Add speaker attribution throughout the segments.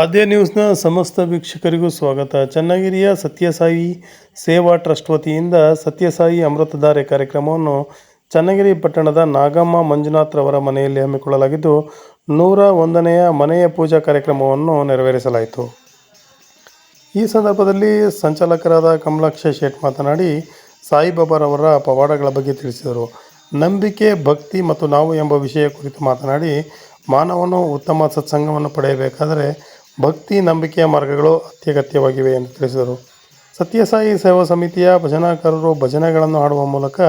Speaker 1: ಆದ್ಯ ನ್ಯೂಸ್ನ ಸಮಸ್ತ ವೀಕ್ಷಕರಿಗೂ ಸ್ವಾಗತ. ಚನ್ನಗಿರಿಯ ಸತ್ಯಸಾಯಿ ಸೇವಾ ಟ್ರಸ್ಟ್ ವತಿಯಿಂದ ಸತ್ಯಸಾಯಿ ಅಮೃತಧಾರೆ ಕಾರ್ಯಕ್ರಮವನ್ನು ಚನ್ನಗಿರಿ ಪಟ್ಟಣದ ನಾಗಮ್ಮ ಮಂಜುನಾಥ್ರವರ ಮನೆಯಲ್ಲಿ ಹಮ್ಮಿಕೊಳ್ಳಲಾಗಿದ್ದು, ನೂರ ಒಂದನೆಯ ಮನೆಯ ಪೂಜಾ ಕಾರ್ಯಕ್ರಮವನ್ನು ನೆರವೇರಿಸಲಾಯಿತು. ಈ ಸಂದರ್ಭದಲ್ಲಿ ಸಂಚಾಲಕರಾದ ಕಮಲಾಕ್ಷ ಶೇಟ್ ಮಾತನಾಡಿ ಸಾಯಿಬಾಬಾರವರ ಪವಾಡಗಳ ಬಗ್ಗೆ ತಿಳಿಸಿದರು. ನಂಬಿಕೆ, ಭಕ್ತಿ ಮತ್ತು ನಾವು ಎಂಬ ವಿಷಯ ಕುರಿತು ಮಾತನಾಡಿ, ಮಾನವನು ಉತ್ತಮ ಸತ್ಸಂಗವನ್ನು ಪಡೆಯಬೇಕಾದರೆ ಭಕ್ತಿ ನಂಬಿಕೆಯ ಮಾರ್ಗಗಳು ಅತ್ಯಗತ್ಯವಾಗಿವೆ ಎಂದು ತಿಳಿಸಿದರು. ಸತ್ಯಸಾಯಿ ಸೇವಾ ಸಮಿತಿಯ ಭಜನಾಕಾರರು ಭಜನೆಗಳನ್ನು ಹಾಡುವ ಮೂಲಕ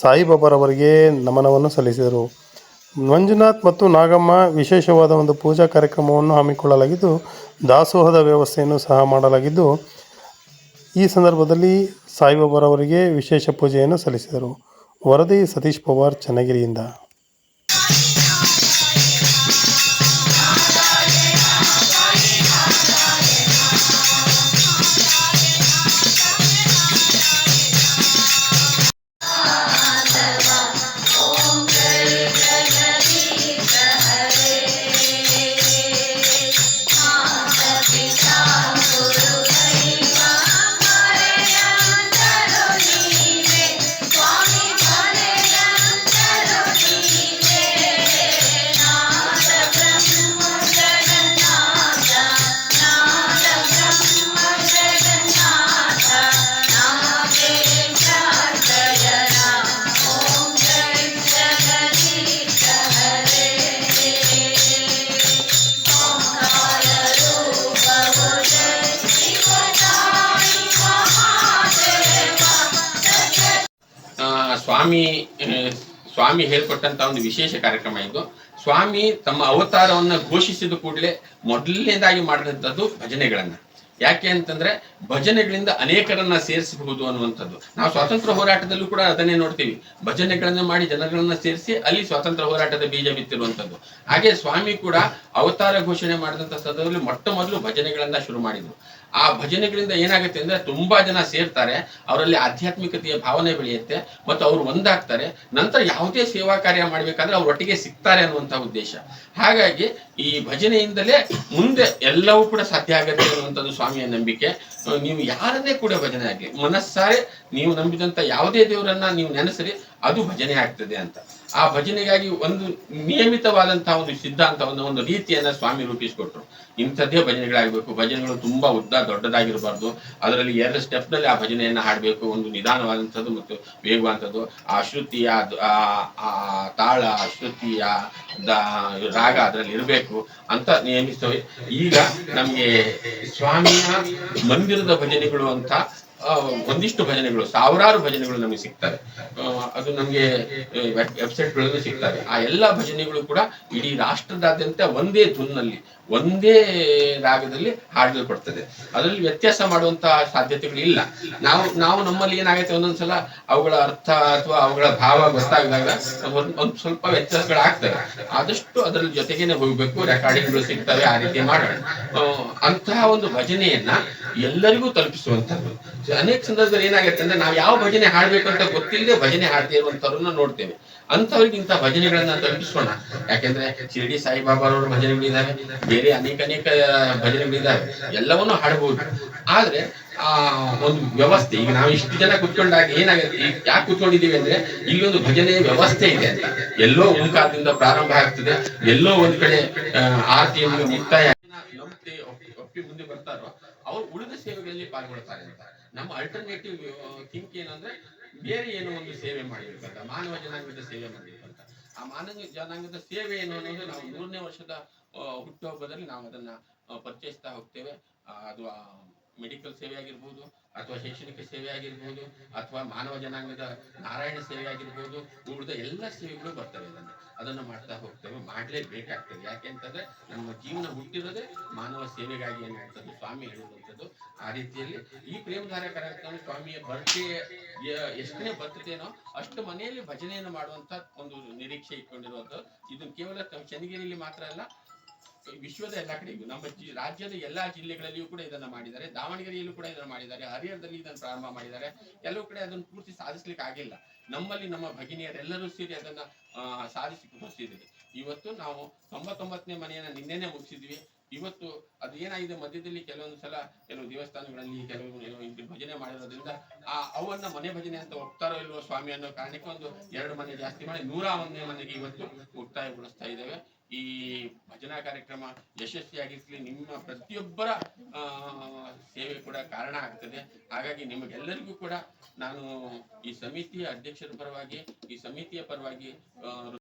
Speaker 1: ಸಾಯಿಬಾಬಾರವರಿಗೆ ನಮನವನ್ನು ಸಲ್ಲಿಸಿದರು. ಮಂಜುನಾಥ್ ಮತ್ತು ನಾಗಮ್ಮ ವಿಶೇಷವಾದ ಒಂದು ಪೂಜಾ ಕಾರ್ಯಕ್ರಮವನ್ನು ಹಮ್ಮಿಕೊಳ್ಳಲಾಗಿದ್ದು, ದಾಸೋಹದ ವ್ಯವಸ್ಥೆಯನ್ನು ಸಹ ಮಾಡಲಾಗಿದ್ದು, ಈ ಸಂದರ್ಭದಲ್ಲಿ ಸಾಯಿಬಾಬಾರವರಿಗೆ ವಿಶೇಷ ಪೂಜೆಯನ್ನು ಸಲ್ಲಿಸಿದರು. ವರದಿ ಸತೀಶ್ ಪವಾರ್ ಚನ್ನಗಿರಿಯಿಂದ.
Speaker 2: ಸ್ವಾಮಿ ಸ್ವಾಮಿ ಹೇಳ್ಕೊಟ್ಟಂತ ಒಂದು ವಿಶೇಷ ಕಾರ್ಯಕ್ರಮ ಇದು. ಸ್ವಾಮಿ ತಮ್ಮ ಅವತಾರವನ್ನ ಘೋಷಿಸಿದ ಕೂಡಲೇ ಮೊದಲನೇದಾಗಿ ಮಾಡಿದಂಥದ್ದು ಭಜನೆಗಳನ್ನ. ಯಾಕೆ ಅಂತಂದ್ರೆ ಭಜನೆಗಳಿಂದ ಅನೇಕರನ್ನ ಸೇರಿಸಬಹುದು ಅನ್ನುವಂಥದ್ದು. ನಾವು ಸ್ವಾತಂತ್ರ್ಯ ಹೋರಾಟದಲ್ಲೂ ಕೂಡ ಅದನ್ನೇ ನೋಡ್ತೀವಿ. ಭಜನೆಗಳನ್ನ ಮಾಡಿ ಜನಗಳನ್ನ ಸೇರಿಸಿ ಅಲ್ಲಿ ಸ್ವಾತಂತ್ರ್ಯ ಹೋರಾಟದ ಬೀಜ ಬಿತ್ತಿರುವಂಥದ್ದು. ಹಾಗೆ ಸ್ವಾಮಿ ಕೂಡ ಅವತಾರ ಘೋಷಣೆ ಮಾಡಿದಂಥ ಸಂದರ್ಭದಲ್ಲಿ ಮೊಟ್ಟ ಮೊದಲು ಭಜನೆಗಳನ್ನ ಶುರು ಮಾಡಿದ್ರು. ಆ ಭಜನೆಗಳಿಂದ ಏನಾಗುತ್ತೆ ಅಂದ್ರೆ ತುಂಬಾ ಜನ ಸೇರ್ತಾರೆ, ಅವರಲ್ಲಿ ಆಧ್ಯಾತ್ಮಿಕತೆಯ ಭಾವನೆ ಬೆಳೆಯುತ್ತೆ ಮತ್ತು ಅವರು ಒಂದಾಗ್ತಾರೆ. ನಂತರ ಯಾವುದೇ ಸೇವಾ ಕಾರ್ಯ ಮಾಡ್ಬೇಕಾದ್ರೆ ಅವ್ರ ಒಟ್ಟಿಗೆ ಸಿಗ್ತಾರೆ ಅನ್ನುವಂಥ ಉದ್ದೇಶ. ಹಾಗಾಗಿ ಈ ಭಜನೆಯಿಂದಲೇ ಮುಂದೆ ಎಲ್ಲವೂ ಕೂಡ ಸಾಧ್ಯ ಆಗುತ್ತೆ ಅನ್ನುವಂಥದ್ದು ಸ್ವಾಮಿಯ ನಂಬಿಕೆ. ನೀವು ಯಾರನ್ನೇ ಕೂಡ ಭಜನೆ ಆಗಲಿ, ಮನಸ್ಸಾರೆ ನೀವು ನಂಬಿದಂತ ಯಾವುದೇ ದೇವರನ್ನ ನೀವು ನೆನೆಸಿರಿ, ಅದು ಭಜನೆ ಆಗ್ತದೆ ಅಂತ. ಆ ಭಜನೆಗಾಗಿ ಒಂದು ನಿಯಮಿತವಾದಂತಹ ಒಂದು ಸಿದ್ಧಾಂತ ಒಂದು ರೀತಿಯನ್ನ ಸ್ವಾಮಿ ರೂಪಿಸಿಕೊಟ್ರು. ಇಂಥದ್ದೇ ಭಜನೆಗಳಾಗಬೇಕು. ಭಜನೆಗಳು ತುಂಬಾ ಉದ್ದ ದೊಡ್ಡದಾಗಿರಬಾರ್ದು. ಅದರಲ್ಲಿ ಎರಡು ಸ್ಟೆಪ್ನಲ್ಲಿ ಆ ಭಜನೆಯನ್ನ ಹಾಡಬೇಕು. ಒಂದು ನಿಧಾನವಾದಂಥದ್ದು ಮತ್ತು ವೇಗವಾದಂಥದ್ದು. ಆ ಶ್ರುತಿ ಆ ತಾಳ, ಶ್ರುತಿಯ ರಾಗ ಅದರಲ್ಲಿ ಇರಬೇಕು ಅಂತ ನಿಯಮಿಸ್ತವೆ. ಈಗ ನಮಗೆ ಸ್ವಾಮಿಯ ಮಂದಿರದ ಭಜನೆಗಳು ಅಂತ ಒಂದಿಷ್ಟು ಭಜನೆಗಳು, ಸಾವಿರಾರು ಭಜನೆಗಳು ನಮಗೆ ಸಿಗ್ತವೆ. ಅದು ನಮಗೆ ವೆಬ್ಸೈಟ್ಗಳಲ್ಲಿ ಸಿಗ್ತವೆ. ಆ ಎಲ್ಲ ಭಜನೆಗಳು ಕೂಡ ಇಡೀ ರಾಷ್ಟ್ರದಾದ್ಯಂತ ಒಂದೇ ಧುನ್ನಲ್ಲಿ ಒಂದೇ ರಾಗದಲ್ಲಿ ಹಾಡಲ್ಪಡ್ತದೆ. ಅದರಲ್ಲಿ ವ್ಯತ್ಯಾಸ ಮಾಡುವಂತಹ ಸಾಧ್ಯತೆಗಳು ಇಲ್ಲ ನಾವು ನಾವು ನಮ್ಮಲ್ಲಿ ಏನಾಗುತ್ತೆ ಒಂದೊಂದ್ಸಲ, ಅವುಗಳ ಅರ್ಥ ಅಥವಾ ಅವುಗಳ ಭಾವ ಗೊತ್ತಾಗದಾಗ ಒಂದ್ ಒಂದ್ ಸ್ವಲ್ಪ ವ್ಯತ್ಯಾಸಗಳಾಗ್ತವೆ. ಆದಷ್ಟು ಅದರ ಜೊತೆಗೇನೆ ಹೋಗ್ಬೇಕು ರೆಕಾರ್ಡಿಂಗ್ಗಳು ಸಿಗ್ತವೆ, ಆ ರೀತಿ ಮಾಡೋಣ. ಅಂತಹ ಒಂದು ಭಜನೆಯನ್ನ ಎಲ್ಲರಿಗೂ ತಲುಪಿಸುವಂತದ್ದು. ಅನೇಕ ಸಂದರ್ಭದಲ್ಲಿ ಏನಾಗುತ್ತೆ ಅಂದ್ರೆ ನಾವು ಯಾವ ಭಜನೆ ಹಾಡ್ಬೇಕು ಅಂತ ಗೊತ್ತಿಲ್ಲದೆ ಭಜನೆ ಹಾಡ್ತಾ ಇರುವಂತವ್ರನ್ನ ನೋಡ್ತೇವೆ. ಅಂತವ್ರಿಗೆ ಭಜನೆಗಳನ್ನ ತಲುಪಿಸೋಣ ಯಾಕೆಂದ್ರೆ ಶಿರಡಿ ಸಾಯಿಬಾಬಾರವರ ಭಜನೆಗಳಿದ್ದಾವೆ ಬೇರೆ ಅನೇಕ ಅನೇಕ ಭಜನೆಗಳಿದ್ದಾವೆ ಎಲ್ಲವನ್ನೂ ಹಾಡಬಹುದು ಆದ್ರೆ, ಆ, ಒಂದು ವ್ಯವಸ್ಥೆ, ಈಗ ನಾವು ಇಷ್ಟು ಜನ ಕುತ್ಕೊಂಡಾಗ ಏನಾಗುತ್ತೆ ಈಗ ಯಾಕೆ ಕುತ್ಕೊಂಡಿದ್ದೀವಿ ಅಂದ್ರೆ ಇಲ್ಲೊಂದು ಭಜನೆ ವ್ಯವಸ್ಥೆ ಇದೆ ಅಂತ. ಎಲ್ಲೋ ಓಂಕಾರದಿಂದ ಪ್ರಾರಂಭ ಆಗ್ತದೆ, ಎಲ್ಲೋ ಒಂದ್ ಕಡೆ ಆರತಿಯನ್ನು ಮುಕ್ತಾಯ ಮುಂದೆ ಬರ್ತಾರೋ, ಅವ್ರು ಉಳಿದ ಸೇವೆಗಳಲ್ಲಿ ಪಾಲ್ಗೊಳ್ತಾರೆ ಅಂತ. ನಮ್ಮ ಅಲ್ಟರ್ನೇಟಿವ್ ಥಿಂಕ್ ಏನಂದ್ರೆ ಬೇರೆ ಏನೋ ಒಂದು ಸೇವೆ ಮಾಡಿರ್ಬೇಕಂತ ಮಾನವ ಜನಾಂಗದ ಸೇವೆ ಮಾಡಿರ್ಬೇಕಂತ ಆ ಮಾನವ ಜನಾಂಗದ ಸೇವೆ ಏನು ಅನ್ನೋದು ನಾವು ಮೂರನೇ ವರ್ಷದ ಹುಟ್ಟುಹಬ್ಬದಲ್ಲಿ ನಾವು ಅದನ್ನ ಪರಿಚಯಿಸ್ತಾ ಹೋಗ್ತೇವೆ. ಅದು ಮೆಡಿಕಲ್ ಸೇವೆ ಆಗಿರ್ಬೋದು, ಅಥವಾ ಶೈಕ್ಷಣಿಕ ಸೇವೆ ಆಗಿರ್ಬೋದು, ಅಥವಾ ಮಾನವ ಜನಾಂಗದ ನಾರಾಯಣ ಸೇವೆ ಆಗಿರ್ಬೋದು, ಉಳಿದ ಎಲ್ಲ ಸೇವೆಗಳು ಬರ್ತವೆ ಅದನ್ನು ಅದನ್ನು ಮಾಡ್ತಾ ಹೋಗ್ತೇವೆ ಮಾಡಲೇಬೇಕಾಗ್ತದೆ ಯಾಕೆ ಅಂತಂದ್ರೆ ನಮ್ಮ ಜೀವನ ಹುಟ್ಟಿರೋದೇ ಮಾನವ ಸೇವೆಗಾಗಿ ಏನಾಗ್ತದೆ ಸ್ವಾಮಿ ಹೇಳುವಂಥದ್ದು. ಆ ರೀತಿಯಲ್ಲಿ ಈ ಪ್ರೇಮಧಾರ ಕಾರ್ಯಕ್ರಮ ಸ್ವಾಮಿಯ ಬರ್ಡೇ ಎಷ್ಟನೇ ಬರ್ತದೇನೋ ಅಷ್ಟು ಮನೆಯಲ್ಲಿ ಭಜನೆಯನ್ನು ಮಾಡುವಂತ ಒಂದು ನಿರೀಕ್ಷೆ ಇಟ್ಕೊಂಡಿರುವಂಥದ್ದು. ಇದು ಕೇವಲ ಚನ್ನಗಿರಿಯಲ್ಲಿ ಮಾತ್ರ ಅಲ್ಲ ವಿಶ್ವದ ಎಲ್ಲ ಕಡೆಗೂ ನಮ್ಮ ರಾಜ್ಯದ ಎಲ್ಲಾ ಜಿಲ್ಲೆಗಳಲ್ಲಿಯೂ ಕೂಡ ಇದನ್ನ ಮಾಡಿದ್ದಾರೆ. ದಾವಣಗೆರೆಯಲ್ಲೂ ಕೂಡ ಇದನ್ನ ಮಾಡಿದ್ದಾರೆ. ಹರಿಹರದಲ್ಲಿ ಇದನ್ನು ಪ್ರಾರಂಭ ಮಾಡಿದ್ದಾರೆ. ಕೆಲವು ಕಡೆ ಅದನ್ನು ಪೂರ್ತಿ ಸಾಧಿಸ್ಲಿಕ್ಕೆ ಆಗಿಲ್ಲ. ನಮ್ಮಲ್ಲಿ ನಮ್ಮ ಭಗಿನಿಯರೆಲ್ಲರೂ ಸೇರಿ ಅದನ್ನ ಸಾಧಿಸಿ ತೋರಿಸಿದ್ದೀವಿ ಇವತ್ತು ನಾವು ತೊಂಬತ್ತೊಂಬತ್ತನೇ ಮನೆಯನ್ನ ನಿನ್ನೆನೆ ಮುಗಿಸಿದ್ವಿ. ಇವತ್ತು ಅದು ಏನಾಗಿದೆ? ಮಧ್ಯದಲ್ಲಿ ಕೆಲವೊಂದು ಸಲ ಕೆಲವು ದೇವಸ್ಥಾನಗಳಲ್ಲಿ ಕೆಲವು ಭಜನೆ ಮಾಡಿರೋದ್ರಿಂದ ಆ ಅವನ್ನ ಮನೆ ಭಜನೆ ಅಂತ ಹೋಗ್ತಾರೋ ಇಲ್ವೋ ಸ್ವಾಮಿ ಅನ್ನೋ ಕಾರಣಕ್ಕೆ ಒಂದು ಎರಡು ಮನೆ ಜಾಸ್ತಿ ಮಾಡಿ ನೂರ ಒಂದನೇ ಮನೆಗೆ ಇವತ್ತು ಮುಕ್ತಾಯಗೊಳಿಸ್ತಾ ಇದ್ದೇವೆ. ಈ ಭಜನಾ ಕಾರ್ಯಕ್ರಮ ಯಶಸ್ವಿಯಾಗಿರ್ಲಿ, ನಿಮ್ಮ ಪ್ರತಿಯೊಬ್ಬರ ಸೇವೆ ಕೂಡ ಕಾರಣ ಆಗ್ತದೆ. ಹಾಗಾಗಿ ನಿಮಗೆಲ್ಲರಿಗೂ ಕೂಡ ನಾನು ಈ ಸಮಿತಿಯ ಅಧ್ಯಕ್ಷರ ಪರವಾಗಿ, ಈ ಸಮಿತಿಯ ಪರವಾಗಿ